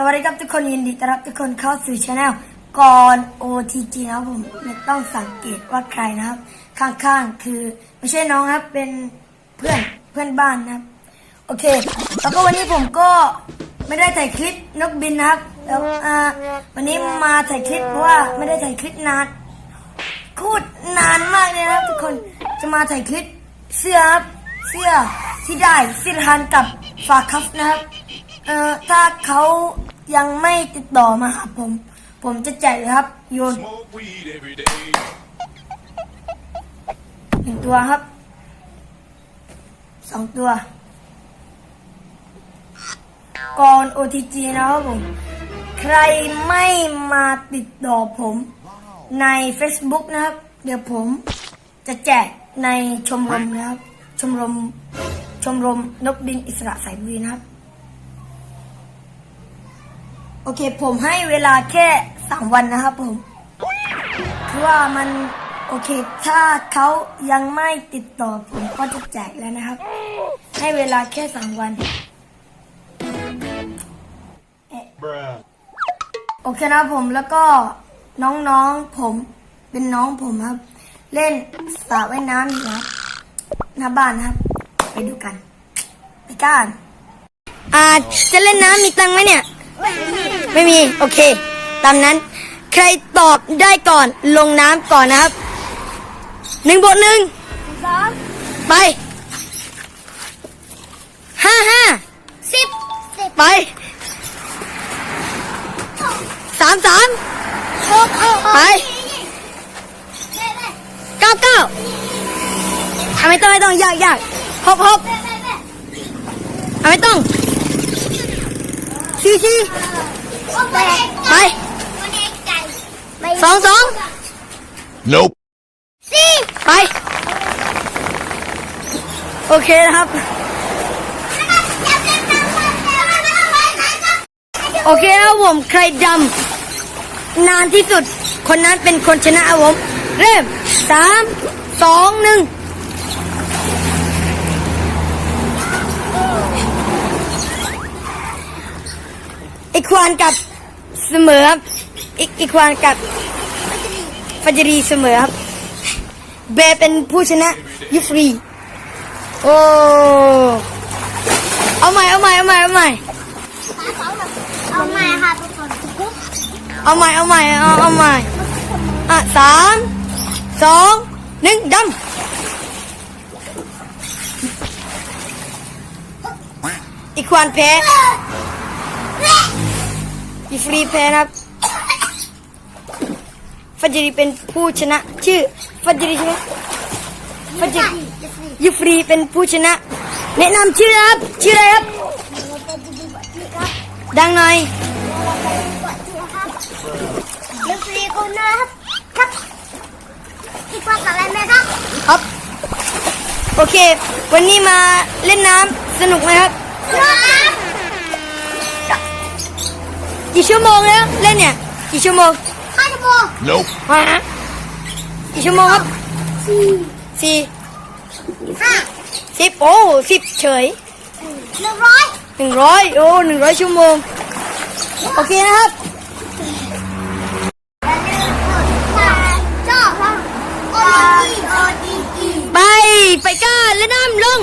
สวัสดีครับทุกคนยินดีต้อนรับทุกคนเข้าสู่ช anel ก่อน OTG นะครับผมไม่ต้องสังเกตว่าใครนะครับ ข้างๆคือไม่ใช่น้องครับเป็นเพื่อนเพื่อนบ้านนะครับ โอเค แล้วก็วันนี้ผมก็ไม่ได้ถ่ายคลิปนกบินนะครับแล้วอ่าวันนี้มาถ่ายคลิปเพราะว่าไม่ได้ถ่ายคลิปนานพูดนานมากเลยนะครับ ทุกคนจะมาถ่ายคลิปเสื้อครับเสื้อที่ได้ซิรฮันกับฝากคัฟนะครับ เอ่อถ้าเขายังไม่ติดต่อมาหาผม ผมจะแจกเลยครับโยน Smoke weed every day. หนึ่งตัวครับ สองตัว ก่อน OTG นะครับผม ใครไม่มาติดต่อผมใน Facebook นะครับ เดี๋ยวผมจะแจกในชมรมนะครับ ชมรม ชมรมนกบินอิสระสายบุรีนะครับ โอเค ผมให้เวลาแค่สามวันนะครับผมคือว่ามันโอเค ถ้าเขายังไม่ติดต่อผมก็จะแจกแล้วนะครับ ให้เวลาแค่สามวันโอเคนะผมแล้วก็น้องๆผมเป็นน้องผมครับ เล่นสระว่ายน้ำอยู่นะครับหน้าบ้านนะครับ ไปดูกันไปกันอ่าจะเล่นน้ำมีตังไหมเนี่ย ไม่มี โอเค ตามนั้น ใครตอบได้ก่อนลงน้ำก่อนนะครับหนึ่งบวกหนึ่งไปห้าห้าสิบไปสามสามไปเก้าเก้าทำไม่ต้องไม่ต้องยากยากหกหกทำไม่ต้องสี่สี่ ไปสองสอง Nope. ไป โอเคนะครับ โอเคนะครับผมใครดำนานที่สุด คนนั้นเป็นคนชนะครับผม เริ่มสามสองหนึ่ง ควานกับเสมอครับอีกอีกควานกับฟัจรีเสมอครับ เบเป็นผู้ชนะยุฟรี โอ้ เอาใหม่เอาใหม่เอาใหม่เอาใหม่ เอามาค่ะทุกคนเอาใหม่เอาใหม่เอาเอาใหม่ อะสามสองหนึ่งดำอีควานแพ้ อีฟรีแพ้นะครับฟัจรีเป็นผู้ชนะ ชื่อฟัจรีใช่ไหมฟัจรียูฟรีเป็นผู้ชนะ แนะนำชื่อนะครับ ชื่ออะไรครับ ดังหน่อยยูฟรีคุณนะครับ ครับอีกว่าอะไรไหมครับครับโอเค วันนี้มาเล่นน้ำสนุกไหมครับครับ กี่ชั่วโมงแล้วเล่นเนี่ย กี่ชั่วโมงห้าชั่วโมง Nope. ฮะกี่ชั่วโมงครับสี่สี่ห้าสิบโอ้สิบเฉยหนึ่งร้อยหนึ่งร้อยโอ้หนึ่งร้อยชั่วโมง โอเคนะครับอย่าลืมกดติดตามช่องโอดีโอดีอีไปไปก้าเล่นน้ำลง